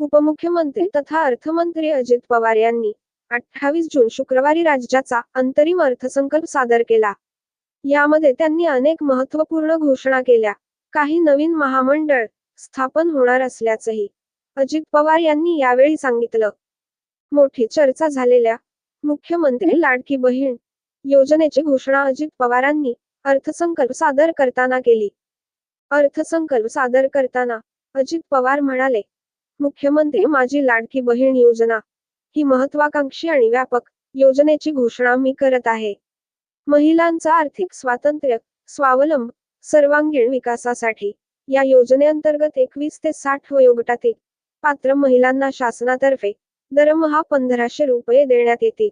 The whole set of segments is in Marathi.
उपमुख्यमंत्री तथा अर्थमंत्री अजित पवार यांनी अठ्ठावीस जून शुक्रवारी राज्याचा अंतरिम अर्थसंकल्प सादर केला. यामध्ये त्यांनी अनेक महत्त्वपूर्ण घोषणा केल्या. काही नवीन महामंडळ स्थापन होणार असल्याचंही अजित पवार यांनी यावेळी सांगितलं. मोठी चर्चा झालेल्या मुख्यमंत्री लाडकी बहीण योजनेची घोषणा अजित पवारांनी अर्थसंकल्प सादर करताना केली. अर्थसंकल्प सादर करताना अजित पवार म्हणाले मुख्यमंत्री माझी लाडकी बहीण योजना. ही महत्वाकांक्षी आणि व्यापक योजनेची घोषणा मी करत आहे. महिलांचा आर्थिक स्वातंत्र्य स्वावलंब सर्वांगीण विकासासाठी या योजनेअंतर्गत एकवीस ते साठ वयोगटातील पात्र महिलांना शासनातर्फे दरमहा पंधराशे रुपये देण्यात येतील.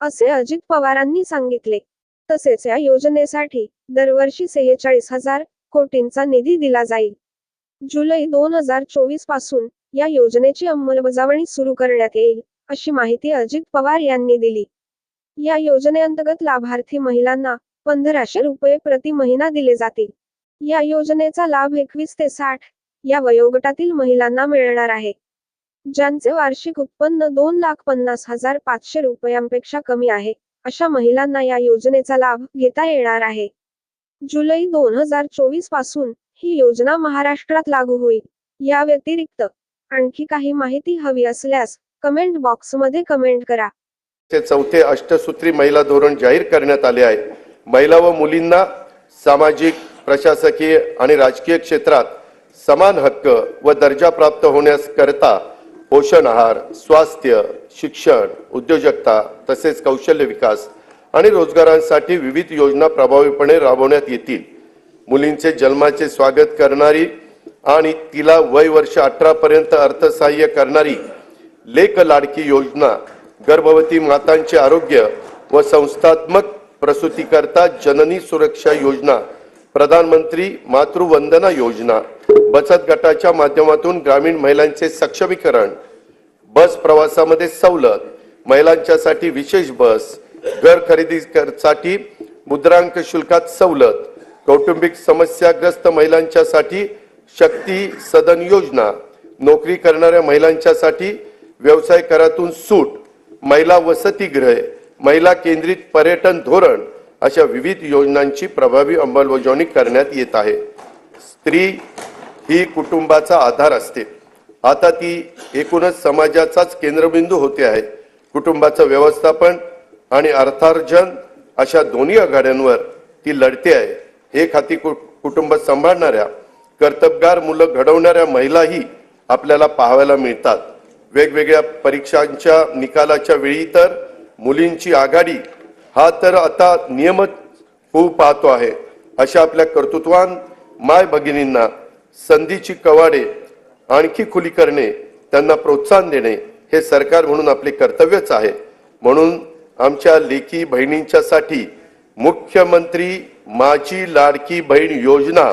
असे अजित पवारांनी सांगितले. तसेच या योजनेसाठी दरवर्षी सेहेचाळीस हजार कोटींचा निधी दिला जाईल. जुलै दोन हजार चोवीसपासून या योजनेची अंमलबजावणी सुरू करण्यात येईल अशी माहिती अजित पवार यांनी दिली. या योजनेअंतर्गत लाभार्थी महिलांना पंधराशे रुपये प्रति महिना दिले जातील. या योजनेचा लाभ एकवीस ते साठ या वयोगटातील महिलांना मिळणार आहे. ज्यांचे वार्षिक उत्पन्न दोन लाख पन्नास हजार पाचशे रुपयांपेक्षा कमी आहे अशा महिलांना या योजनेचा लाभ घेता येणार आहे. जुलै दोन हजार चोवीसपासून ही योजना महाराष्ट्रात लागू होईल. या व्यतिरिक्त आणखी काही माहिती हवी असल्यास कमेंट बॉक्समध्ये कमेंट करा. चौथे अष्टसूत्री महिला धोरण जाहीर करण्यात आले आहे. महिला व मुलींना सामाजिक प्रशासकीय आणि राजकीय क्षेत्रात समान हक्क व दर्जा प्राप्त होण्यास करता पोषण आहार स्वास्थ्य शिक्षण उद्योजकता तसेच कौशल्य विकास आणि रोजगारांसाठी विविध योजना प्रभावीपणे राबवण्यात येतील. मुलींचे जन्माचे स्वागत करणारी आणि तिला वय वर्ष अठरा पर्यंत अर्थसहाय्य करणारी लेख लाडकी योजना गर्भवती मातांचे आरोग्य व संस्थात्मक प्रसूतीकरता जननी सुरक्षा योजना प्रधानमंत्री मातृवंदना योजना बचत गटाच्या माध्यमातून ग्रामीण महिलांचे सक्षमीकरण बस प्रवासामध्ये सवलत महिलांच्यासाठी विशेष बस घर खरेदीसाठी मुद्रांक शुल्कात सवलत कौटुंबिक समस्याग्रस्त महिलांच्यासाठी शक्ती सदन योजना. नोकरी करणाऱ्या महिलांच्यासाठी व्यवसाय करातून सूट महिला वसतिगृहे महिला केंद्रित पर्यटन धोरण अशा विविध योजनांची प्रभावी अंमलबजावणी करण्यात येत आहे. स्त्री ही कुटुंबाचा आधार असते. आता ती एकूणच समाजाचाच केंद्रबिंदू होते आहे. कुटुंबाचं व्यवस्थापन आणि अर्थार्जन अशा दोन्ही आघाड्यांवर ती लढते आहे. हे खाती कुटुंब सांभाळणाऱ्या कर्तबगार मुलं घडवणाऱ्या महिलाही आपल्याला पाहायला मिळतात. वेगवेगळ्या परीक्षांच्या निकालाच्या वेळी तर मुलींची आघाडी हा तर आता नियमच होऊ पाहतो आहे. अशा आपल्या कर्तृत्वान माय भगिनींना संधीची कवाडे आणखी खुली करणे त्यांना प्रोत्साहन देणे हे सरकार म्हणून आपले कर्तव्यच आहे. म्हणून आमच्या लेखी बहिणींच्यासाठी मुख्यमंत्री माझी लाडकी बहीण योजना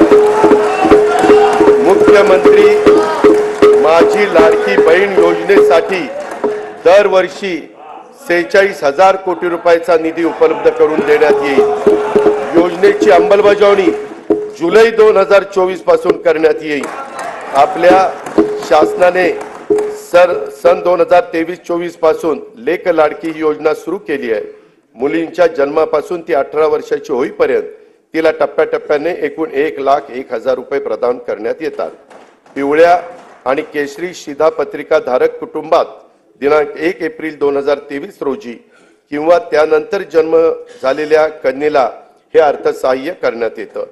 मुख्यमंत्री माझी लाडकी बहीण योजनेसाठी दरवर्षी सेहेचाळीस हजार कोटी रुपयाचा निधी उपलब्ध करून देण्यात येईल. योजनेची अंमलबजावणी जुलै दोन हजार चोवीसपासून करण्यात येईल. आपल्या शासनाने सर सन दोन हजार तेवीस चोवीसपासून लेख लाडकी ही योजना सुरू केली आहे. मुलींच्या जन्मापासून ती अठरा वर्षाची होईपर्यंत तिला टप्प्याटप्प्याने एकूण एक लाख एक हजार रुपये प्रदान करण्यात येतात. पिवळ्या आणि केशरी शिधापत्रिकाधारक कुटुंबात दिनांक एक एप्रिल दोन हजार तेवीस रोजी किंवा त्यानंतर जन्म झालेल्या कन्येला हे अर्थसहाय्य करण्यात येतं.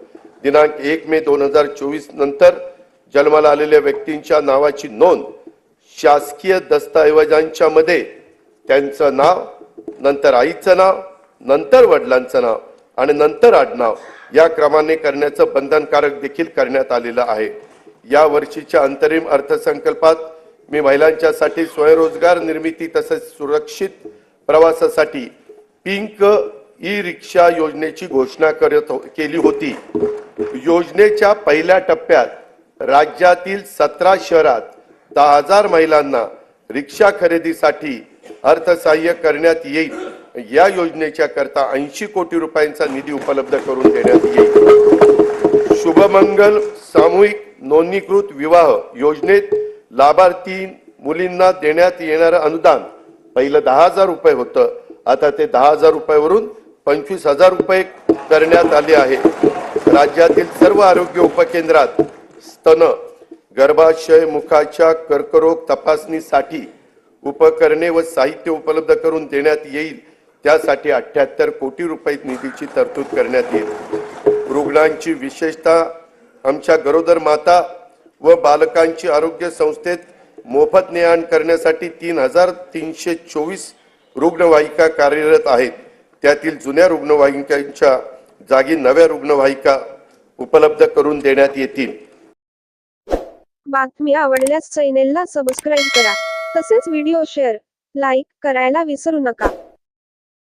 दिनांक एक मे दोन हजार चोवीस नंतर जन्माला आलेल्या व्यक्तींच्या नावाची नोंद शासकीय दस्तऐवजांच्या मध्ये त्यांचं नाव नंतर आईचं नाव नंतर वडिलांचं नाव आणि नंतर आडनाव. या क्रमाने करण्याचं बंधनकारक देखील करण्यात आलेलं आहे. या वर्षीच्या अंतरिम अर्थसंकल्पात मी महिलांच्यासाठी स्वयंरोजगार निर्मिती तसेच सुरक्षित प्रवासासाठी पिंक ई रिक्षा योजनेची घोषणा करत हो- केली होती. योजनेच्या पहिल्या टप्प्यात राज्यातील सतरा शहरात दहा हजार महिलांना रिक्षा खरेदीसाठी अर्थसहाय्य करण्यात येईल. या योजनेच्या करता ऐंशी कोटी रुपयांचा निधी उपलब्ध करून देण्यात येईल. शुभमंगल सामूहिक नोंदणीकृत विवाह योजनेत लाभार्थी मुलींना देण्यात येणारं अनुदान पहिलं दहा हजार रुपये होतं. आता ते दहा हजार रुपयावरून पंचवीस हजार रुपये करण्यात आले आहे. राज्यातील सर्व आरोग्य उपकेंद्रात स्तन गर्भाशय मुखाच्या कर्करोग तपासणीसाठी उपकरणे व साहित्य उपलब्ध करून देण्यात येईल. त्यासाठी अठ्ठ्याहत्तर कोटी रुपये निधीची तरतूद करण्यात येईल. रुग्णांची विशेषतः आमच्या गरोदर माता व बालकांची आरोग्य संस्थेत मोफत ने आण करण्यासाठी तीन हजार तीनशे चोवीस रुग्णवाहिका कार्यरत आहेत. त्यातील जुन्या रुग्णवाहिकांच्या जागी नव्या रुग्णवाहिका उपलब्ध करून देण्यात येतील. बातमी आवडल्यास चॅनेलला सबस्क्राईब करा. तसेच व्हिडिओ शेअर लाईक करायला विसरू नका.